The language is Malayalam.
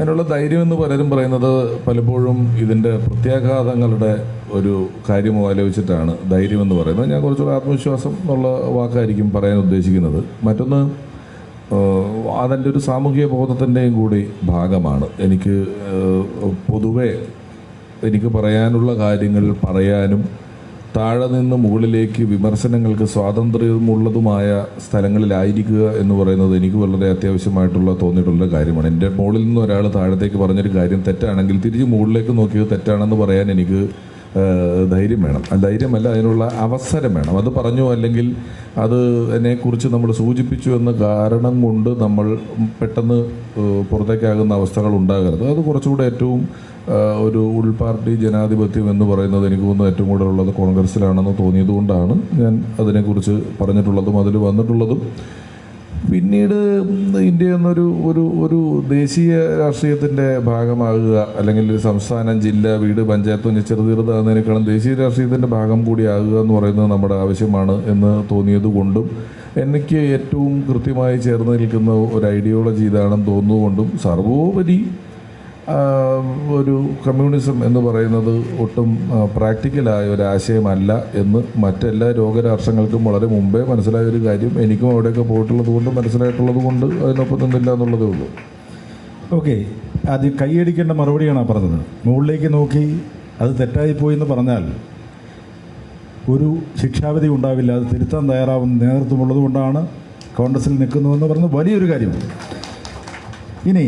അതിനുള്ള ധൈര്യം എന്ന് പലരും പറയുന്നത് പലപ്പോഴും ഇതിന്റെ പ്രത്യാഘാതങ്ങളുടെ ഒരു കാര്യം ആലോചിച്ചിട്ടാണ് ധൈര്യം എന്ന് പറയുന്നത്. ഞാൻ കുറച്ചുകൂടെ ആത്മവിശ്വാസം എന്നുള്ള വാക്കായിരിക്കും പറയാൻ ഉദ്ദേശിക്കുന്നത്. മറ്റൊന്ന് അതിന്റെ ഒരു സാമൂഹിക ബോധത്തിന്റെയും കൂടി ഭാഗമാണ്. എനിക്ക് പൊതുവെ എനിക്ക് പറയാനുള്ള കാര്യങ്ങൾ പറയാനും താഴെ നിന്ന് മുകളിലേക്ക് വിമർശനങ്ങൾക്ക് സ്വാതന്ത്ര്യമുള്ളതുമായ സ്ഥലങ്ങളിലായിരിക്കുക എന്ന് പറയുന്നത് എനിക്ക് വളരെ അത്യാവശ്യമായിട്ടുള്ള തോന്നിയിട്ടുള്ള കാര്യമാണ്. എന്റെ മുകളിൽ നിന്ന് ഒരാൾ താഴത്തേക്ക് പറഞ്ഞൊരു കാര്യം തെറ്റാണെങ്കിൽ തിരിച്ച് മുകളിലേക്ക് നോക്കിയത് തെറ്റാണെന്ന് പറയാൻ എനിക്ക് ധൈര്യം വേണം. ധൈര്യമല്ല അതിനുള്ള അവസരം വേണം. അത് പറഞ്ഞു അല്ലെങ്കിൽ അത് അതിനെക്കുറിച്ച് നമ്മൾ സൂചിപ്പിച്ചു എന്ന കാരണം കൊണ്ട് നമ്മൾ പെട്ടെന്ന് പുറത്തേക്കാകുന്ന അവസ്ഥകൾ ഉണ്ടാകരുത്. അത് കുറച്ചുകൂടെ ഏറ്റവും ഒരു ഉൾപാർട്ടി ജനാധിപത്യം എന്ന് പറയുന്നത് എനിക്ക് തോന്നുന്നു ഏറ്റവും കൂടുതൽ ഉള്ളത് കോൺഗ്രസ്സിലാണെന്ന് തോന്നിയത് കൊണ്ടാണ് ഞാൻ അതിനെക്കുറിച്ച് പറഞ്ഞിട്ടുള്ളതും അതിൽ വന്നിട്ടുള്ളതും. പിന്നീട് ഇന്ത്യ എന്നൊരു ഒരു ഒരു ദേശീയ രാഷ്ട്രീയത്തിന്റെ ഭാഗമാകുക അല്ലെങ്കിൽ ഒരു സംസ്ഥാനം ജില്ല വീട് പഞ്ചായത്ത് ഒന്ന് ചെറുതീർത്താകുന്നതിനേക്കാളും ദേശീയ രാഷ്ട്രീയത്തിന്റെ ഭാഗം കൂടിയാകുക എന്ന് പറയുന്നത് നമ്മുടെ ആവശ്യമാണ് എന്ന് തോന്നിയത് കൊണ്ടും എനിക്ക് ഏറ്റവും കൃത്യമായി ചേർന്ന് നിൽക്കുന്ന ഒരു ഐഡിയോളജി ഇതാണെന്ന് തോന്നുന്നുകൊണ്ടും സർവോപരി ഒരു കമ്മ്യൂണിസം എന്ന് പറയുന്നത് ഒട്ടും പ്രാക്ടിക്കലായ ഒരു ആശയമല്ല എന്ന് മറ്റെല്ലാ രോഗരാഷ്ട്രങ്ങൾക്കും വളരെ മുമ്പേ മനസ്സിലായ ഒരു കാര്യം. എനിക്കും അവിടെയൊക്കെ പോയിട്ടുള്ളത് കൊണ്ട് മനസ്സിലായിട്ടുള്ളത് കൊണ്ട് അതിനൊപ്പം നിന്നില്ല എന്നുള്ളതേ ഉള്ളൂ. ഓക്കെ. അത് കൈയടിക്കേണ്ട മറുപടിയാണ് പറഞ്ഞത്. മുകളിലേക്ക് നോക്കി അത് തെറ്റായിപ്പോയി എന്ന് പറഞ്ഞാൽ ഒരു ശിക്ഷാവിധി ഉണ്ടാവില്ല. അത് തിരുത്താൻ തയ്യാറാവുന്ന നേതൃത്വമുള്ളത് കൊണ്ടാണ് കോൺഗ്രസിൽ നിൽക്കുന്നുവെന്ന് പറഞ്ഞ് വലിയൊരു കാര്യമാണ് ഇനി